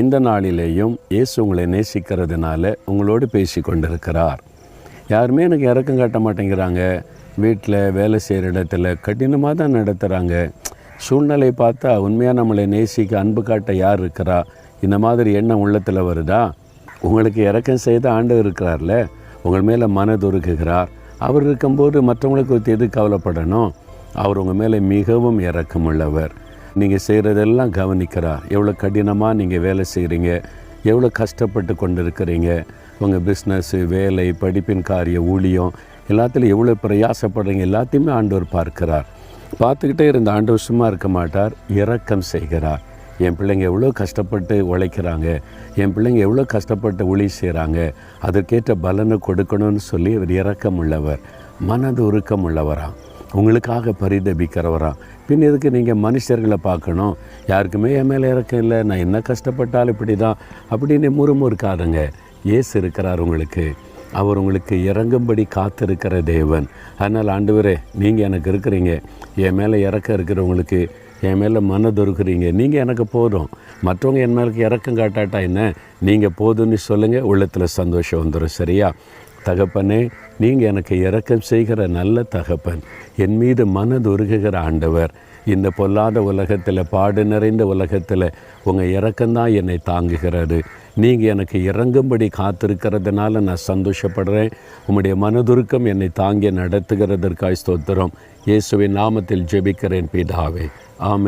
இந்த நாளிலேயும் இயேசு உங்களை நேசிக்கிறதுனால உங்களோடு பேசி கொண்டிருக்கிறார் யாருமே எனக்கு இறக்கம் காட்ட மாட்டேங்கிறாங்க. வீட்டில் வேலை செய்கிற இடத்துல கடினமாக தான் நடத்துகிறாங்க சூழ்நிலை பார்த்தா உண்மையாக நம்மளை நேசிக்க அன்பு காட்ட யார் இருக்கிறா? இந்த மாதிரி எண்ணம் உள்ளத்தில் வருதா? உங்களுக்கு இறக்கம் செய்த ஆண்டவர் இருக்கிறார்ல. உங்கள் மேலே மனதுருக்குகிறார் அவர் இருக்கும்போது மற்றவங்களுக்கு எது கவலைப்படணும்? அவர் உங்கள் மேலே மிகவும் இரக்கமுள்ளவர் நீங்கள் செய்கிறதெல்லாம் கவனிக்கிறார். எவ்வளோ கடினமாக நீங்கள் வேலை செய்கிறீங்க எவ்வளோ கஷ்டப்பட்டு கொண்டு இருக்கிறீங்க உங்கள் பிஸ்னஸ்ஸு வேலை படிப்பின் காரிய ஊழியம் எல்லாத்துலையும் எவ்வளோ பிரயாசப்படுறீங்க எல்லாத்தையுமே ஆண்டவர் பார்க்கிறார். பார்த்துக்கிட்டே இருந்த ஆண்டவர் சும்மா இருக்க மாட்டார் இரக்கம் செய்கிறார். என் பிள்ளைங்க எவ்வளோ கஷ்டப்பட்டு உழைக்கிறாங்க என் பிள்ளைங்க எவ்வளோ கஷ்டப்பட்டு ஒளி செய்கிறாங்க அதற்கேற்ற பலனை கொடுக்கணும்னு சொல்லி அவர் இரக்கம் உள்ளவர் மனது உருக்கம் உள்ளவரா உங்களுக்காக பரிதபிக்கிறவரா? பின் எதுக்கு நீங்கள் மனுஷர்களை பார்க்கணும்? யாருக்குமே என் மேலே இறக்கம் இல்லை. நான் என்ன கஷ்டப்பட்டாலும் இப்படி தான் அப்படின்னு முறுமுறுக்காதுங்க. ஏசு இருக்கிறார் உங்களுக்கு. அவர் உங்களுக்கு இறங்கும்படி காத்திருக்கிற தேவன். அதனால் ஆண்டவரே நீங்கள் எனக்கு இருக்கிறீங்க. என் மேலே இறக்கம் இருக்கிறவங்களுக்கு என் மேலே மனதொருக்குறீங்க நீங்கள் எனக்கு போதும். மற்றவங்க என் மேலே இறக்கம் காட்டாட்டா என்ன? நீங்கள் போதும்னு சொல்லுங்கள் உள்ளத்தில் சந்தோஷம் வந்துடும் சரியா? தகப்பனே நீங்கள் எனக்கு இறக்கம் செய்கிற நல்ல தகப்பன். என் மீது மனதுருகுகிற ஆண்டவர். இந்த பொல்லாத உலகத்தில் பாடு நிறைந்த உலகத்தில் உங்கள் இறக்கம்தான் என்னை தாங்குகிறது. நீங்கள் எனக்கு இறங்கும்படி காத்திருக்கிறதுனால நான் சந்தோஷப்படுறேன். உங்களுடைய மனதுருக்கம் என்னை தாங்கி நடத்துகிறதற்காய் ஸ்தோத்திரம். இயேசுவின் நாமத்தில் ஜெபிக்கிறேன் பிதாவே. ஆமென்.